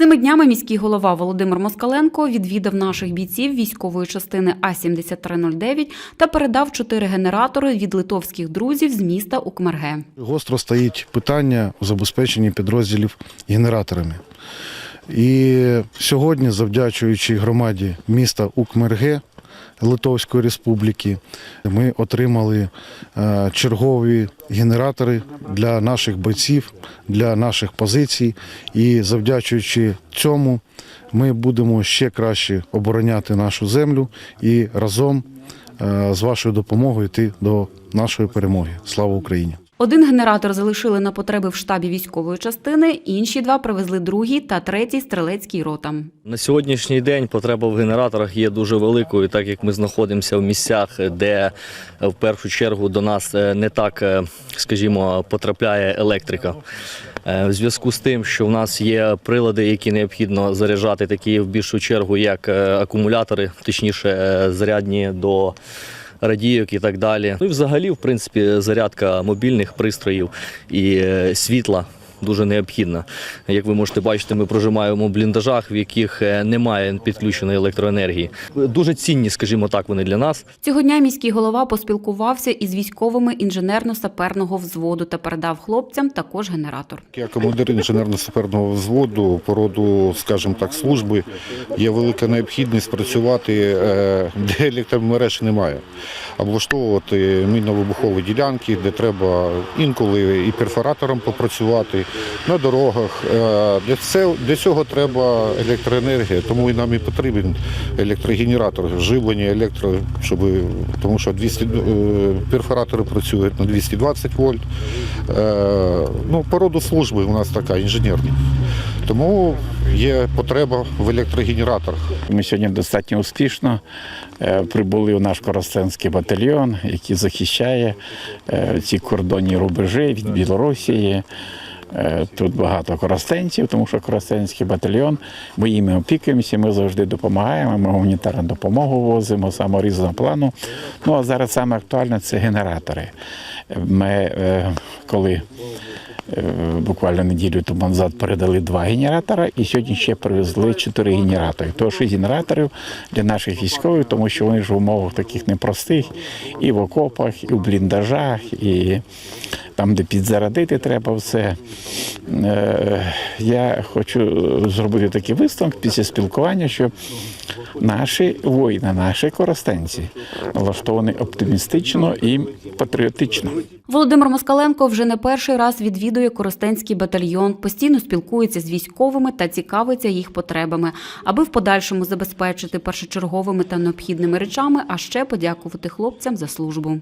Цими днями міський голова Володимир Москаленко відвідав наших бійців військової частини А-7309 та передав чотири генератори від литовських друзів з міста Укмерге. Гостро стоїть питання у забезпеченні підрозділів генераторами. І сьогодні, завдячуючи громаді міста Укмерге Литовської Республіки, ми отримали е, чергові генератори для наших бойців, для наших позицій. І завдячуючи цьому, ми будемо ще краще обороняти нашу землю і разом е, з вашою допомогою йти до нашої перемоги. Слава Україні! Один генератор залишили на потреби в штабі військової частини, інші два привезли другий та третій стрілецький ротам. На сьогоднішній день потреба в генераторах є дуже великою, так як ми знаходимося в місцях, де е, в першу чергу до нас е, не так, е, скажімо, потрапляє електрика. В зв'язку з тим, що в нас є прилади, які необхідно заряджати, такі в більшу чергу, як акумулятори, точніше, зарядні до радійок і так далі. Ну і взагалі, в принципі, зарядка мобільних пристроїв і е, світла. Дуже необхідна. Як ви можете бачити, ми прожимаємо в бліндажах, в яких е, немає підключеної електроенергії. Дуже цінні, скажімо так, вони для нас. Цього дня міський голова поспілкувався із військовими інженерно-саперного взводу та передав хлопцям також генератор. Я командир інженерно-саперного взводу по роду, скажімо так, служби. Є велика необхідність працювати, е, де електромереж немає. Облаштовувати мінно-вибухові ділянки, де треба інколи і перфоратором попрацювати на дорогах. Е, Для цього, для цього треба електроенергія, тому і нам і потрібен електрогенератор, живлення електро, щоб, тому що 200, е, перфоратори працюють на 220 вольт. Е, Ну, по служби у нас така інженерна. Тому є потреба в електрогенераторах. Ми сьогодні достатньо успішно прибули у наш Коростенський батальйон, який захищає ці кордонні рубежі від Білорусі. Е, Тут багато коростенців, тому що Коростенський батальйон, ми їми опікуємося, ми завжди допомагаємо, ми гуманітарну допомогу возимо самого різного плану. Ну а зараз саме актуальне це генератори. Ми е, коли Е, Буквально неділю тому назад передали два генератори, і сьогодні ще привезли чотири генератори. То шість генераторів для наших військових, тому що вони ж в умовах таких непростих, і в окопах, і в бліндажах, і там, де підзарадити треба все. Е, Я хочу зробити такий висновок після спілкування, що наші воїни, наші коростенці налаштовані оптимістично і патріотично. Володимир Москаленко вже не перший раз відвідує Коростенський батальйон, постійно спілкується з військовими та цікавиться їх потребами, аби в подальшому забезпечити першочерговими та необхідними речами, а ще подякувати хлопцям за службу.